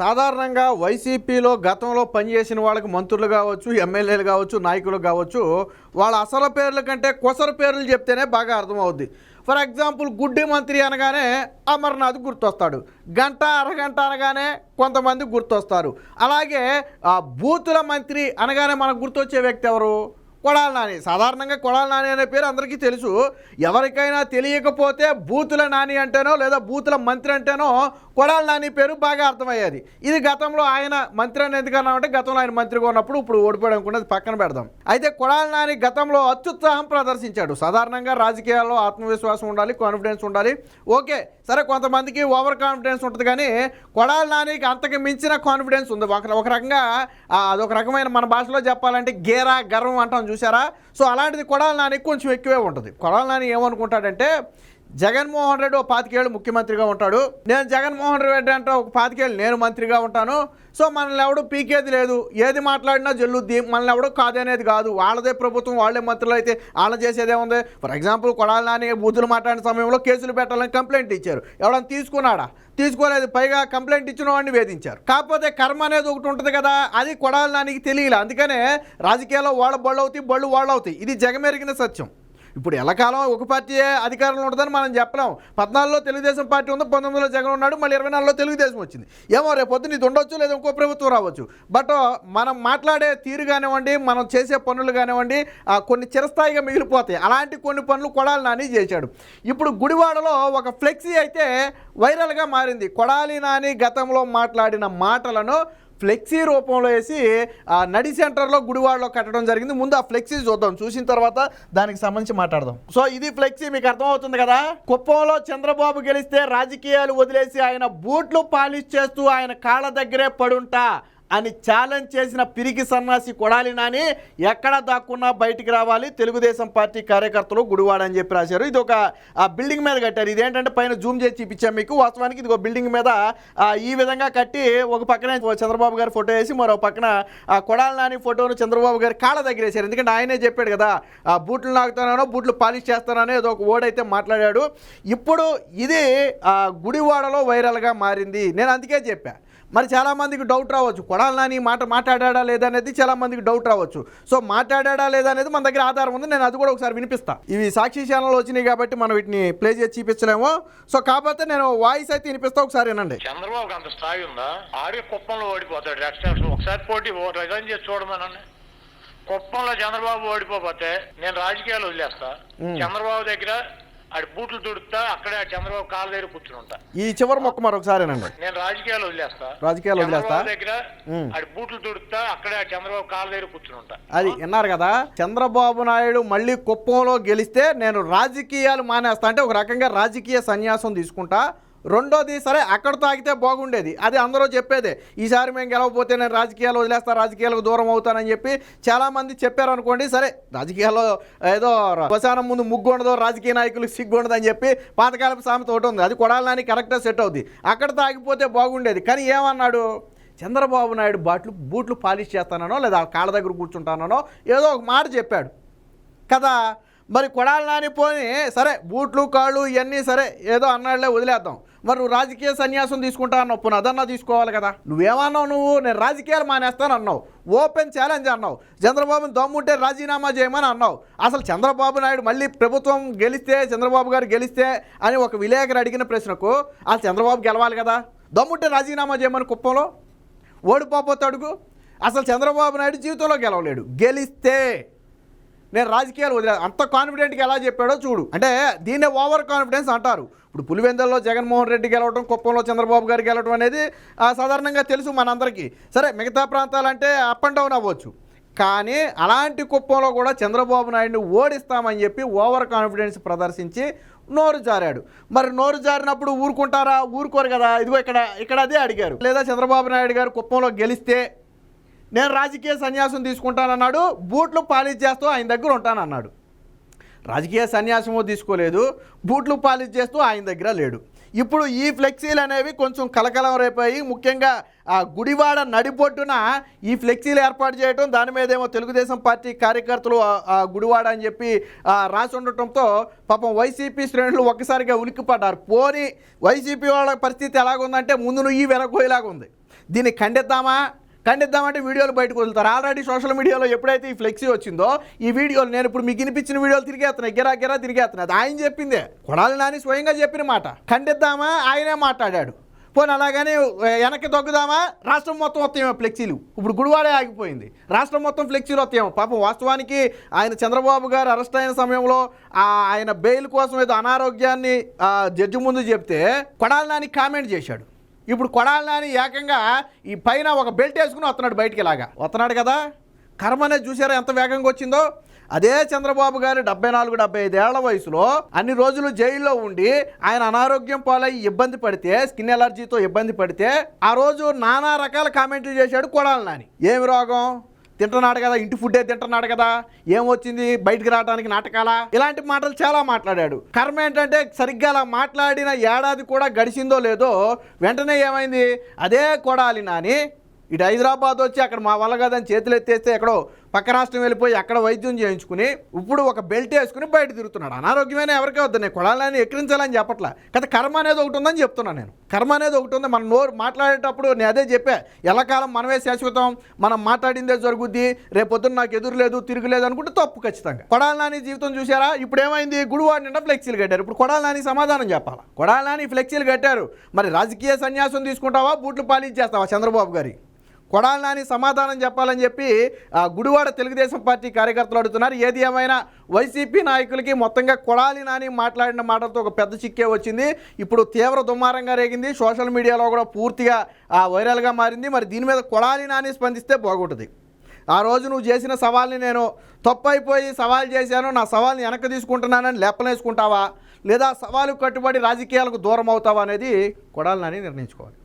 సాధారణంగా వైసీపీలో గతంలో పనిచేసిన వాళ్ళకి మంత్రులు కావచ్చు ఎమ్మెల్యేలు కావచ్చు నాయకులు కావచ్చు వాళ్ళ అసలు పేర్ల కంటే కొసరు పేర్లు చెప్తేనే బాగా అర్థమవుద్ది. ఫర్ ఎగ్జాంపుల్ గుడ్డి మంత్రి అనగానే అమర్నాథ్ గుర్తొస్తాడు. గంట అరగంట అనగానే కొంతమంది గుర్తొస్తారు. అలాగే ఆ బూతుల మంత్రి అనగానే మనకు గుర్తొచ్చే వ్యక్తి ఎవరు? కొడాల నాని. సాధారణంగా కొడాల నాని అనే పేరు అందరికీ తెలుసు. ఎవరికైనా తెలియకపోతే బూతుల నాని అంటేనో లేదా బూతుల మంత్రి అంటేనో కొడాల నాని పేరు బాగా అర్థమయ్యేది. ఇది గతంలో ఆయన మంత్రి అని ఎందుకన్నామంటే గతంలో ఆయన మంత్రిగా ఉన్నప్పుడు ఇప్పుడు ఓడిపోయాడు అనుకున్నది పక్కన పెడదాం. అయితే కొడాల నాని గతంలో అత్యుత్సాహం ప్రదర్శించాడు. సాధారణంగా రాజకీయాల్లో ఆత్మవిశ్వాసం ఉండాలి కాన్ఫిడెన్స్ ఉండాలి. ఓకే సరే కొంతమందికి ఓవర్ కాన్ఫిడెన్స్ ఉంటుంది కానీ కొడాల నానికి అంతకు మించిన కాన్ఫిడెన్స్ ఉంది. ఒక ఒక రకంగా అదొక రకమైన మన భాషలో చెప్పాలంటే గేరా గర్వం అంటాం చూసారా సో అలాంటిది కొడాల నానికి కొంచెం ఎక్కువే ఉంటుంది. కొడాల నాని ఏమనుకుంటాడంటే జగన్మోహన్ రెడ్డి ఒక పాతికేళ్ళు ముఖ్యమంత్రిగా ఉంటాడు. నేను జగన్మోహన్ రెడ్డి అంటే ఒక పాతికేళ్ళు నేను మంత్రిగా ఉంటాను. సో మనల్ని ఎవడు పీకేది లేదు. ఏది మాట్లాడినా జల్లుద్ది. మనల్ని ఎవడు కాదనేది కాదు. వాళ్ళదే ప్రభుత్వం వాళ్ళే మంత్రులు అయితే వాళ్ళ చేసేదే ఉంది ఫర్ ఎగ్జాంపుల్ కొడాల నాని బూతులు మాట్లాడిన సమయంలో కేసులు పెట్టాలని కంప్లైంట్ ఇచ్చారు. ఎవడన్నా తీసుకున్నాడా? తీసుకోలేదు. పైగా కంప్లైంట్ ఇచ్చిన వాడిని వేధించారు. కాకపోతే కర్మ అనేది ఒకటి ఉంటుంది కదా. అది కొడాలి నానికి తెలియలే. అందుకనే రాజకీయాల్లో వాళ్ళ బళ్ళు అవుతాయి బళ్ళు వాళ్ళు అవుతాయి. ఇది జగమెరిగిన సత్యం. ఇప్పుడు ఎలాకాలం ఒక పార్టీయే అధికారంలో ఉంటుందని మనం చెప్పలేం. పద్నాలుగులో తెలుగుదేశం పార్టీ ఉంది పంతొమ్మిదిలో జగన్ ఉన్నాడు మళ్ళీ ఇరవై నాలుగులో తెలుగుదేశం వచ్చింది. ఏమో రేపు పొద్దున్న ఇది ఉండొచ్చు లేదా ఇంకో ప్రభుత్వం రావచ్చు. బట్ మనం మాట్లాడే తీరు కానివ్వండి మనం చేసే పనులు కానివ్వండి ఆ, కొన్ని చిరస్థాయిగా మిగిలిపోతాయి. అలాంటి కొన్ని పనులు కొడాలి నాని చేశాడు. ఇప్పుడు గుడివాడలో ఒక ఫ్లెక్సీ అయితే వైరల్గా మారింది. కొడాలి నాని గతంలో మాట్లాడిన మాటలను ఫ్లెక్సీ రూపంలో వేసి ఆ నడి సెంటర్లో గుడివాడలో కట్టడం జరిగింది. ముందు ఆ ఫ్లెక్సీ చూద్దాం. చూసిన తర్వాత దానికి సంబంధించి మాట్లాడదాం. సో ఇది ఫ్లెక్సీ మీకు అర్థమవుతుంది కదా? కుప్పంలో చంద్రబాబు గెలిస్తే రాజకీయాలు వదిలేసి ఆయన బూట్లు పాలిష్ చేస్తూ ఆయన కాళ్ళ దగ్గరే పడుంటా. అని ఛాలెంజ్ చేసిన పిరికి సన్నాసి కొడాలి నాని ఎక్కడ దాక్కున్నా బయటికి రావాలి. తెలుగుదేశం పార్టీ కార్యకర్తలు గుడివాడ అని చెప్పి రాశారు. ఇది ఒక ఆ బిల్డింగ్ మీద కట్టారు. ఇదేంటంటే పైన జూమ్ చేసి చూపించాం మీకు. వాస్తవానికి ఇది ఒక బిల్డింగ్ మీద ఈ విధంగా కట్టి ఒక పక్కన చంద్రబాబు గారి ఫోటో వేసి మరో పక్కన ఆ కొడాలి నాని ఫోటోను చంద్రబాబు గారి కాళ్ళ దగ్గర వేశారు. ఎందుకంటే ఆయనే చెప్పాడు కదా ఆ బూట్లు నాకుతానో బూట్లు పాలిష్ చేస్తానో ఏదో ఒక ఓడైతే మాట్లాడాడు. ఇప్పుడు ఇది గుడివాడలో వైరల్గా మారింది. నేను అందుకే చెప్పాను మరి చాలామందికి డౌట్ రావచ్చు. కొడాలి నాని మాట మాట్లాడా లేదా అనేది చాలామందికి డౌట్ రావచ్చు. సో మాట్లాడా లేదా అనేది మన దగ్గర ఆధారం ఉంది. నేను అది కూడా ఒకసారి వినిపిస్తా. ఇవి సాక్షి ఛానల్ వచ్చినాయి కాబట్టి మనం వీటిని ప్లే చేసి చూపించలేము. సో కాకపోతే నేను వాయిస్ అయితే వినిపిస్తా. ఒకసారి వినండి. చంద్రబాబుకి అంత స్థాయి ఉందా? ఆర్య కుప్పంలో ఓడిపోతాడు ఒకసారి పోటీ రిజైన్ చేసి చూడమనండి. కుప్పంలో చంద్రబాబు ఓడిపోతే నేను రాజకీయాలు వదిలేస్తా. చంద్రబాబు దగ్గర ఆడి బూట్లు తుడుతా అక్కడే చంద్రబాబు కాళ్ళ దగ్గర కూర్చుని ఉంటా. ఈ చివరి మొక్క మరొకసారి వినండి. నేను రాజకీయాలు వదిలేస్తా. రాజకీయాలు వదిలేస్తా? దగ్గర. ఆడి బూట్లు తుడుతా అక్కడే చంద్రబాబు కాళ్ళ దగ్గర కూర్చుని ఉంటా. అది విన్నారు కదా? చంద్రబాబు నాయుడు మళ్ళీ కుప్పంలో గెలిస్తే నేను రాజకీయాలు మానేస్తా అంటే ఒక రకంగా రాజకీయ సన్యాసం తీసుకుంటా. రెండోది సరే అక్కడ ఆగితే బాగుండేది. అది అందరూ చెప్పేదే. ఈసారి మేము గెలవకపోతే నేను రాజకీయాలు వదిలేస్తా రాజకీయాలకు దూరం అవుతానని చెప్పి చాలామంది చెప్పారనుకోండి సరే రాజకీయాల్లో ఏదో శ్మశానం ముందు ముగ్గు ఉండదు రాజకీయ నాయకులకు సిగ్గు ఉండదు అని చెప్పి పాతకాలపు సామెత ఒకటి ఉంది. అది కొడాలని కరెక్ట్గా సెట్ అవుద్ది. అక్కడ ఆగిపోతే బాగుండేది. కానీ ఏమన్నాడు? చంద్రబాబు నాయుడు బాట్లు బూట్లు పాలిష్ చేస్తానో లేదా కాళ్ళ దగ్గర కూర్చుంటానో ఏదో ఒక మాట చెప్పాడు. కదా మరి కొడాలి నాని పోని సరే బూట్లు కాళ్ళు ఇవన్నీ సరే ఏదో అన్నాడులే వదిలేద్దాం. మరి నువ్వు రాజకీయ సన్యాసం తీసుకుంటా అన్నావు పునదన్నా అదన్నా తీసుకోవాలి కదా. నువ్వేమన్నావు నువ్వు? నేను రాజకీయాలు మానేస్తాను అన్నావు. ఓపెన్ ఛాలెంజ్ అన్నావు. చంద్రబాబుని దమ్ముంటే రాజీనామా చేయమని అన్నావు. అసలు చంద్రబాబు నాయుడు మళ్ళీ ప్రభుత్వం గెలిస్తే చంద్రబాబు గారు గెలిస్తే అని ఒక విలేకరు అడిగిన ప్రశ్నకు అసలు చంద్రబాబు గెలవాలి కదా? దమ్ముంటే రాజీనామా చేయమని కుప్పంలో? ఓడిపోతే అడుగు. అసలు చంద్రబాబు నాయుడు జీవితంలో గెలవలేడు. గెలిస్తే నేను రాజకీయాలు వదిలే అంత కాన్ఫిడెంట్గా ఎలా చెప్పాడో చూడు. అంటే దీన్నే ఓవర్ కాన్ఫిడెన్స్ అంటారు. ఇప్పుడు పులివెందల్లో జగన్మోహన్ రెడ్డి గెలవడం కుప్పంలో చంద్రబాబు గారు గెలవడం అనేది సాధారణంగా తెలుసు మనందరికీ. సరే మిగతా ప్రాంతాలంటే అప్ అండ్ డౌన్ అవ్వచ్చు. కానీ అలాంటి కుప్పంలో కూడా చంద్రబాబు నాయుడిని ఓడిస్తామని చెప్పి ఓవర్ కాన్ఫిడెన్స్ ప్రదర్శించి నోరు జారాడు. మరి నోరు జారినప్పుడు ఊరుకుంటారా? ఊరుకోరు కదా. ఇదిగో ఇక్కడ ఇక్కడ అదే అడిగారు. లేదా చంద్రబాబు నాయుడు గారు కుప్పంలో గెలిస్తే నేను రాజకీయ సన్యాసం తీసుకుంటానన్నాడు బూట్లు పాలిష్ చేస్తూ ఆయన దగ్గర ఉంటానన్నాడు. రాజకీయ సన్యాసమో తీసుకోలేదు బూట్లు పాలిష్ చేస్తూ ఆయన దగ్గర లేడు. ఇప్పుడు ఈ ఫ్లెక్సీలు అనేవి కొంచెం కలకలం రేపాయి ముఖ్యంగా ఆ గుడివాడ నడిపొట్టున ఈ ఫ్లెక్సీలు ఏర్పాటు చేయడం దాని మీద ఏమో తెలుగుదేశం పార్టీ కార్యకర్తలు ఆ- గుడివాడ అని చెప్పి రాసి ఉండటంతో పాపం వైసీపీ శ్రేణులు ఒక్కసారిగా ఉలిక్కిపడ్డారు. పోని వైసీపీ వాళ్ళ పరిస్థితి ఎలాగుందంటే ముందు నువ్వు ఈ వెనకోయేలాగా ఉంది. దీన్ని ఖండిద్దామా? ఖండిద్దామంటే వీడియోలు బయటకు వదులుతారు. ఆల్రెడీ సోషల్ మీడియాలో ఎప్పుడైతే ఈ ఫ్లెక్సీ వచ్చిందో ఈ వీడియోలు నేను ఇప్పుడు మీకు వినిపించిన వీడియోలు తిరిగేస్తున్నాయి. గిరా గిరా తిరిగేస్తున్నాయి. అది ఆయన చెప్పిందే. కొడాలి నాని స్వయంగా చెప్పిన మాట. ఖండిద్దామా? ఆయనే మాట్లాడాడు. పోనీ అలాగనే వెనక్కి తగ్గుదామా రాష్ట్రం మొత్తం వస్తాయేమో ఫ్లెక్సీలు. ఇప్పుడు గుడివాడే ఆగిపోయింది. రాష్ట్రం మొత్తం ఫ్లెక్సీలు వస్తాయేమో. పాపం వాస్తవానికి ఆయన చంద్రబాబు గారు అరెస్ట్ అయిన సమయంలో ఆ ఆయన బెయిల్ కోసం ఏదో అనారోగ్యాన్ని జడ్జి ముందు చెప్తే కొడాలి నాని కామెంట్ చేశాడు. ఇప్పుడు కొడాలి నాని ఏకంగా ఈ పైన ఒక బెల్ట్ వేసుకుని వస్తున్నాడు బయటికి ఇలాగా. వస్తున్నాడు కదా? కర్మ అనేది చూసారా ఎంత వేగంగా వచ్చిందో? అదే చంద్రబాబు గారు డెబ్బై నాలుగు డెబ్బై ఐదేళ్ళ వయసులో అన్ని రోజులు జైల్లో ఉండి ఆయన అనారోగ్యం పాలయ్యి ఇబ్బంది పడితే స్కిన్ ఎలర్జీతో ఇబ్బంది పడితే ఆ రోజు నానా రకాల కామెంట్లు చేశాడు కొడాలి నాని. ఏమి రోగం? తింటున్నాడు కదా ఇంటి ఫుడ్డే తింటున్నాడు కదా ఏమొచ్చింది బయటికి రావడానికి నాటకాలా? ఇలాంటి మాటలు చాలా మాట్లాడాడు. కర్మ ఏంటంటే సరిగ్గా అలా మాట్లాడిన ఏడాది కూడా గడిచిందో లేదో వెంటనే ఏమైంది? అదే కొడాలి నాని. ఇటు హైదరాబాద్ వచ్చి అక్కడ మా వల్ల కదని చేతులు ఎత్తేస్తే ఎక్కడో పక్క రాష్ట్రం వెళ్ళిపోయి అక్కడ వైద్యం చేయించుకుని ఇప్పుడు ఒక బెల్ట్ వేసుకుని బయట తిరుగుతున్నాడు. అనారోగ్యమైన ఎవరికే వద్దు. నేను కొడాలని ఎక్కిరించాలని చెప్పట్లా. కదా కర్మ అనేది ఒకటి ఉందని చెప్తున్నాను నేను. కర్మ అనేది ఒకటి ఉంది. మనం నోరు మాట్లాడేటప్పుడు నేను అదే చెప్పా. ఎల్లకాలం మనమే శాశ్వతం. మనం మాట్లాడిందే జరుగుద్ది. రేపొద్దున నాకు ఎదురు లేదు తిరుగులేదు అనుకుంటే తప్పు ఖచ్చితంగా. కొడాలనాని జీవితం చూసారా ఇప్పుడు ఏమైంది? గుడివాడి నిండా ఫ్లెక్సీలు కట్టారు. ఇప్పుడు కొడాలనాని సమాధానం చెప్పాలా? కొడాలనాని ఫ్లెక్సీలు కట్టారు. మరి రాజకీయ సన్యాసం తీసుకుంటావా? బూట్లు పాలించేస్తావా చంద్రబాబు గారి? కొడాలి నాని సమాధానం చెప్పాలని చెప్పి ఆ, గుడివాడ తెలుగుదేశం పార్టీ కార్యకర్తలు అడుగుతున్నారు. ఏది ఏమైనా వైసీపీ నాయకులకి మొత్తంగా కొడాలి నాని మాట్లాడిన మాటలతో ఒక పెద్ద చిక్కే వచ్చింది. ఇప్పుడు తీవ్ర దుమారంగా రేగింది. సోషల్ మీడియాలో కూడా పూర్తిగా ఆ, వైరల్గా మారింది. మరి దీని మీద కొడాలి నాని స్పందిస్తే బాగుంటుంది. ఆ రోజు నువ్వు చేసిన సవాల్ని నేను తప్పైపోయి సవాల్ చేశాను. నా సవాల్ని వెనక్కి తీసుకుంటున్నానని లెప్పలేసుకుంటావా లేదా సవాలు కట్టుబడి రాజకీయాలకు దూరం అవుతావా అనేది కొడాలి నాని నిర్ణయించుకోవాలి.